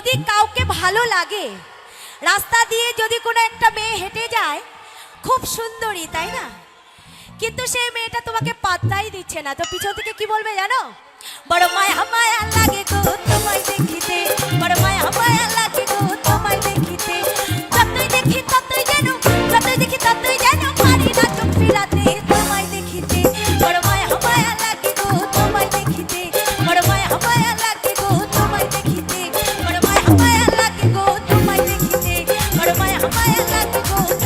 যদি কাউকে ভালো লাগে, রাস্তা দিয়ে যদি কোনো একটা মেয়ে হেঁটে যায়, খুব সুন্দরী, তাই না? কিন্তু সেই মেয়েটা তোমাকে পাত্তাই দিচ্ছে না। তো পিছন থেকে কি বলবে জানো? বড় মায়া মায়া লাগে গো তোমায় দেখিতে। বড় মায়া মায়া লাগে গো তোমায় দেখিতে। যতই দেখি ততই যেন, যতই দেখি ততই যেন পারি না চোখ ফিরাতে। आया सच को